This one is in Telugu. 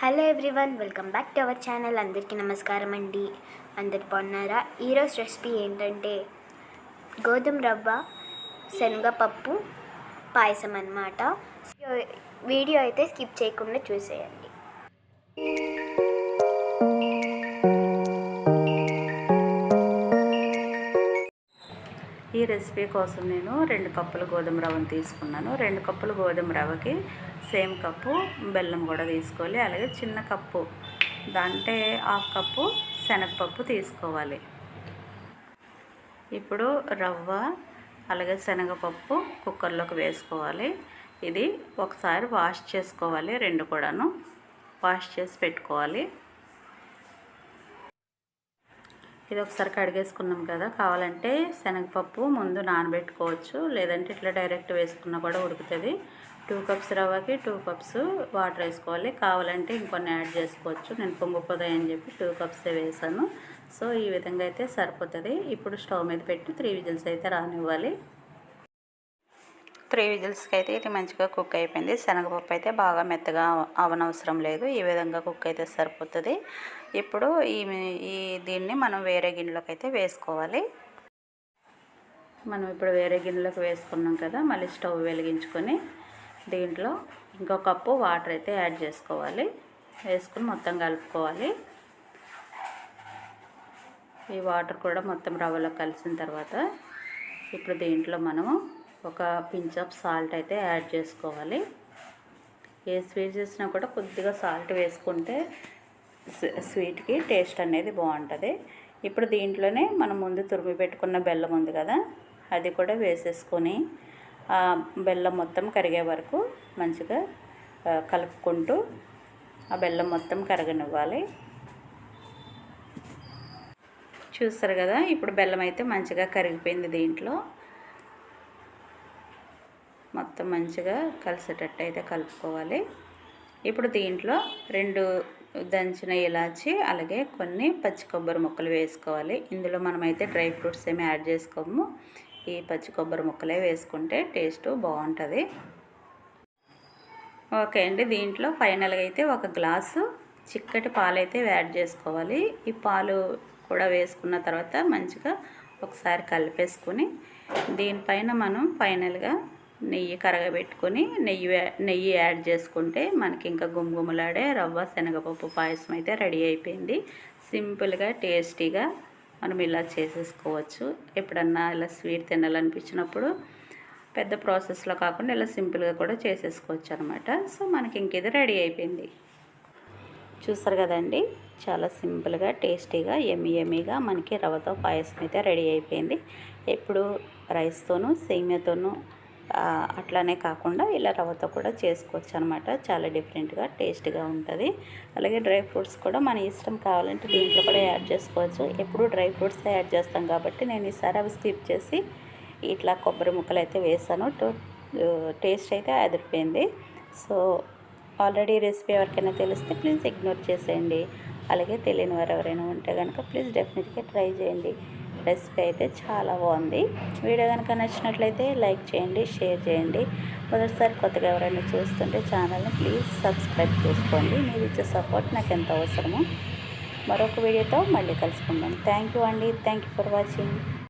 Hello everyone welcome back to our channel. అందరికీ నమస్కారం అండి. అందరు బాగున్నారా? ఈరోజు రెసిపీ ఏంటంటే గోధుమ రవ్వ శనగపప్పు పాయసం అన్నమాట. వీడియో అయితే స్కిప్ చేయకుండా చూసేయండి. ఈ రెసిపీ కోసం నేను రెండు కప్పులు గోధుమ రవ్వను తీసుకున్నాను. రెండు కప్పులు గోధుమ రవ్వకి సేమ్ కప్పు బెల్లం కూడా తీసుకోవాలి. అలాగే చిన్న కప్పు దాంటే హాఫ్ కప్పు శనగపప్పు తీసుకోవాలి. ఇప్పుడు రవ్వ అలాగే శనగపప్పు కుక్కర్లోకి వేసుకోవాలి. ఇది ఒకసారి వాష్ చేసుకోవాలి రెండు కూడాను. వాష్ చేసి పెట్టుకోవాలి. ఇది ఒకసారి కడిగేసుకున్నాం కదా. కావాలంటే శనగపప్పు ముందు నానబెట్టుకోవచ్చు. లేదంటే ఇట్లా డైరెక్ట్ వేసుకున్నా కూడా ఉడుకుతుంది. టూ కప్స్ రవ్వకి టూ కప్స్ వాటర్ వేసుకోవాలి. కావాలంటే ఇంకొన్ని యాడ్ చేసుకోవచ్చు. నేను పొంగిపోతాయి అని చెప్పి టూ కప్స్ వేసాను. సో ఈ విధంగా అయితే సరిపోతుంది. ఇప్పుడు స్టవ్ మీద పెట్టి త్రీ విజిల్స్ అయితే రానివ్వాలి. త్రీ విజిల్స్కి అయితే ఇది మంచిగా కుక్ అయిపోయింది. శనగపప్పు అయితే బాగా మెత్తగా అవనవసరం లేదు. ఈ విధంగా కుక్ అయితే సరిపోతుంది. ఇప్పుడు ఈ ఈ దీన్ని మనం వేరే గిన్నెలోకి అయితే వేసుకోవాలి. మనం ఇప్పుడు వేరే గిన్నెలోకి వేసుకున్నాం కదా మళ్ళీ స్టవ్ వెలిగించుకొని దీంట్లో ఇంకో కప్పు వాటర్ అయితే యాడ్ చేసుకోవాలి. వేసుకుని మొత్తం కలుపుకోవాలి. ఈ వాటర్ కూడా మొత్తం రవ్వలో కలిసిన తర్వాత ఇప్పుడు దీంట్లో మనము ఒక పించ్ ఆఫ్ సాల్ట్ అయితే యాడ్ చేసుకోవాలి. ఏ స్వీట్ చేసినా కూడా కొద్దిగా సాల్ట్ వేసుకుంటే స్వీట్కి టేస్ట్ అనేది బాగుంటుంది. ఇప్పుడు దీంట్లోనే మనం ముందు తురిమి పెట్టుకున్న బెల్లం ఉంది కదా అది కూడా వేసేసుకొని బెల్లం మొత్తం కరిగే వరకు మంచిగా కలుపుకుంటూ ఆ బెల్లం మొత్తం కరగనివ్వాలి. చూస్తారు కదా ఇప్పుడు బెల్లం అయితే మంచిగా కరిగిపోయింది దీంట్లో. మొత్తం మంచిగా కలిసేటట్టు అయితే కలుపుకోవాలి. ఇప్పుడు దీంట్లో రెండు దంచిన ఇలాచి అలాగే కొన్ని పచ్చి కొబ్బరి ముక్కలు వేసుకోవాలి. ఇందులో మనమైతే డ్రై ఫ్రూట్స్ ఏమి యాడ్ చేసుకోము. ఈ పచ్చి కొబ్బరి ముక్కలే వేసుకుంటే టేస్ట్ బాగుంటుంది. ఓకే అండి దీంట్లో ఫైనల్గా అయితే ఒక గ్లాసు చిక్కటి పాలు అయితే యాడ్ చేసుకోవాలి. ఈ పాలు కూడా వేసుకున్న తర్వాత మంచిగా ఒకసారి కలిపేసుకుని దీనిపైన మనం ఫైనల్గా నెయ్యి కరగబెట్టుకొని నెయ్యి నెయ్యి యాడ్ చేసుకుంటే మనకి ఇంకా గుమ్గుమలాడే రవ్వ శనగపప్పు పాయసం అయితే రెడీ అయిపోయింది. సింపుల్గా టేస్టీగా మనం ఇలా చేసేసుకోవచ్చు. ఎప్పుడన్నా ఇలా స్వీట్ తినాలనిపించినప్పుడు పెద్ద ప్రాసెస్లో కాకుండా ఇలా సింపుల్గా కూడా చేసేసుకోవచ్చు అనమాట సో మనకి ఇంక ఇది రెడీ అయిపోయింది. చూసారు కదండి? చాలా సింపుల్గా టేస్టీగా ఎమ్మి ఎమ్మిగా మనకి రవ్వతో పాయసం అయితే రెడీ అయిపోయింది. ఎప్పుడు రైస్తోనూ సేమియాతోనూ అట్లానే కాకుండా ఇలా రవ్వతో కూడా చేసుకోవచ్చు అనమాట చాలా డిఫరెంట్గా టేస్ట్గా ఉంటుంది. అలాగే డ్రై ఫ్రూట్స్ కూడా మన ఇష్టం కావాలంటే దీంట్లో కూడా యాడ్ చేసుకోవచ్చు. ఎప్పుడు డ్రై ఫ్రూట్స్ యాడ్ చేస్తాం కాబట్టి నేను ఈసారి అవి స్కిప్ చేసి ఇట్లా కొబ్బరి ముక్కలు అయితే వేసాను. టేస్ట్ అయితే అదిరిపోయింది. సో ఆల్రెడీ రెసిపీ ఎవరికైనా తెలిస్తే ప్లీజ్ ఇగ్నోర్ చేసేయండి. అలాగే తెలియని వారు ఎవరైనా ఉంటే కనుక ప్లీజ్ డెఫినెట్గా ట్రై చేయండి. రెసిపీ అయితే చాలా బాగుంది. వీడియో కనుక నచ్చినట్లయితే లైక్ చేయండి షేర్ చేయండి. మొదటిసారి కొత్తగా ఎవరైనా చూస్తుంటే ఛానల్ని ప్లీజ్ సబ్స్క్రైబ్ చేసుకోండి. మీరు ఇచ్చే సపోర్ట్ నాకు ఎంత అవసరమో మరొక వీడియోతో మళ్ళీ కలుసుకుందాం. థ్యాంక్ యూ అండి. Thank you for watching.